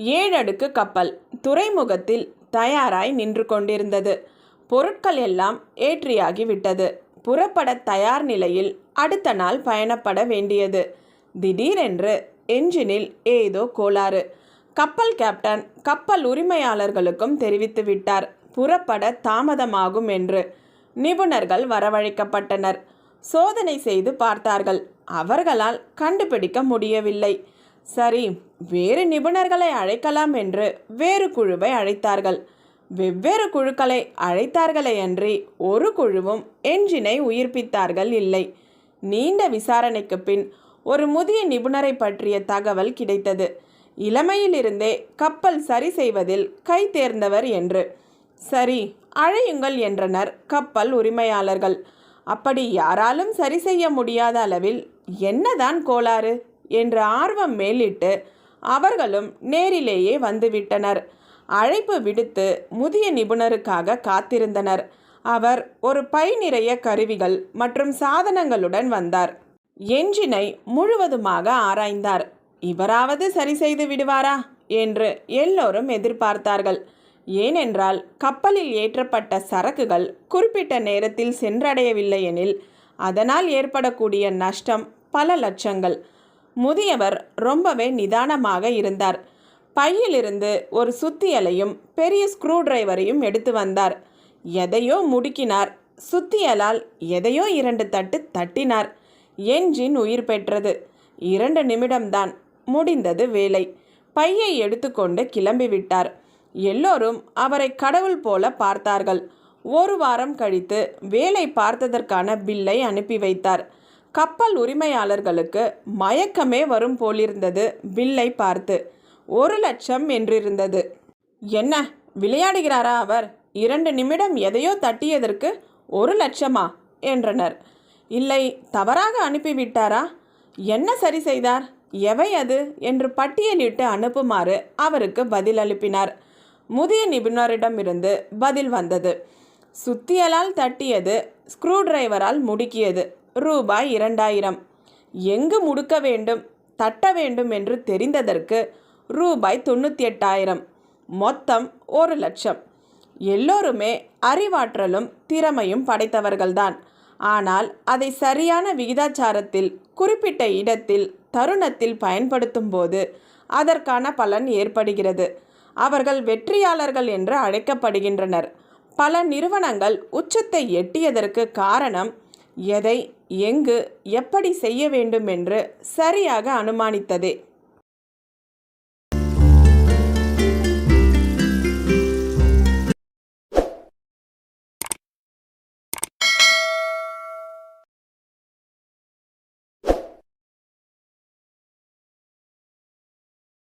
ஏழடுக்கு கப்பல் துறைமுகத்தில் தயாராய் நின்று கொண்டிருந்தது. பொருட்கள் எல்லாம் ஏற்றியாகிவிட்டது புறப்பட தயார் நிலையில் அடுத்த நாள் பயணப்பட வேண்டியது. திடீரென்று என்ஜினில் ஏதோ கோளாறு. கப்பல் கேப்டன் கப்பல் உரிமையாளர்களுக்கும் தெரிவித்து விட்டார். புறப்பட தாமதமாகும் என்று நிபுணர்கள் வரவழைக்கப்பட்டனர். சோதனை செய்து பார்த்தார்கள். அவர்களால் கண்டுபிடிக்க முடியவில்லை. சரி வேறு நிபுணர்களை அழைக்கலாம் என்று வேறு குழுவை அழைத்தார்கள். வெவ்வேறு குழுக்களை அழைத்தார்களே அன்றி ஒரு குழுவும் என்ஜினை உயிர்ப்பித்தார்கள் இல்லை. நீண்ட விசாரணைக்கு பின் ஒரு முதிய நிபுணரை பற்றிய தகவல் கிடைத்தது. இளமையிலிருந்தே கப்பல் சரி செய்வதில் கை தேர்ந்தவர் என்று. சரி அழையுங்கள் என்றனர் கப்பல் உரிமையாளர்கள். அப்படி யாராலும் சரி செய்ய முடியாத அளவில் என்னதான் கோளாறு? என்ற ஆர்வம் மேலிட்டு அவர்களும் நேரிலேயே வந்துவிட்டனர். அழைப்பு விடுத்து முதிய நிபுணருக்காக காத்திருந்தனர். அவர் ஒரு பை நிறைய கருவிகள் மற்றும் சாதனங்களுடன் வந்தார். என்ஜினை முழுவதுமாக ஆராய்ந்தார். இவராவது சரி செய்து விடுவாரா என்று எல்லோரும் எதிர்பார்த்தார்கள். ஏனென்றால் கப்பலில் ஏற்றப்பட்ட சரக்குகள் குறிப்பிட்ட நேரத்தில் சென்றடையவில்லை எனில் அதனால் ஏற்படக்கூடிய நஷ்டம் பல லட்சங்கள். முதியவர் ரொம்பவே நிதானமாக இருந்தார். பையிலிருந்து ஒரு சுத்தியலையும் பெரிய ஸ்க்ரூ டிரைவரையும் எடுத்து வந்தார். எதையோ முடுக்கினார். சுத்தியலால் எதையோ இரண்டு தட்டு தட்டினார். என்ஜின் உயிர் பெற்றது. இரண்டு நிமிடம்தான் முடிந்தது வேலை. பையை எடுத்துக்கொண்டு கிளம்பிவிட்டார் எல்லோரும் அவரை கடவுள் போல பார்த்தார்கள். ஒரு வாரம் கழித்து வேலை பார்த்ததற்கான பில்லை அனுப்பி வைத்தார். கப்பல் உரிமையாளர்களுக்கு மயக்கமே வரும் போலிருந்தது பில்லை பார்த்து. ஒரு லட்சம் என்றிருந்தது. என்ன விளையாடுகிறாரா அவர்? இரண்டு நிமிடம் எதையோ தட்டியதற்கு ஒரு லட்சமா? என்றனர். இல்லை தவறாக அனுப்பிவிட்டாரா? என்ன சரி செய்தார்? எவை அது? என்று பட்டியலிட்டு அனுப்புமாறு அவருக்கு பதில் அனுப்பினார். முதிய நிபுணரிடமிருந்து பதில் வந்தது. சுத்தியலால் தட்டியது ஸ்க்ரூ டிரைவரால் முடுக்கியது. ரூபாய் இரண்டாயிரம். எங்கு முடுக்க வேண்டும் தட்ட வேண்டும் என்று தெரிந்ததற்கு ரூபாய் தொண்ணூற்றி எட்டாயிரம் மொத்தம் ஒரு லட்சம். எல்லோருமே அறிவாற்றலும் திறமையும் படைத்தவர்கள்தான். ஆனால் அதை சரியான விகிதாச்சாரத்தில் குறிப்பிட்ட இடத்தில் தருணத்தில் பயன்படுத்தும் போது அதற்கான பலன் ஏற்படுகிறது. அவர்கள் வெற்றியாளர்கள் என்று அழைக்கப்படுகின்றனர். பல நிறுவனங்கள் உச்சத்தை எட்டியதற்கு காரணம் எதை எங்கு எப்படி செய்ய வேண்டும் என்று சரியாக அனுமானித்ததே.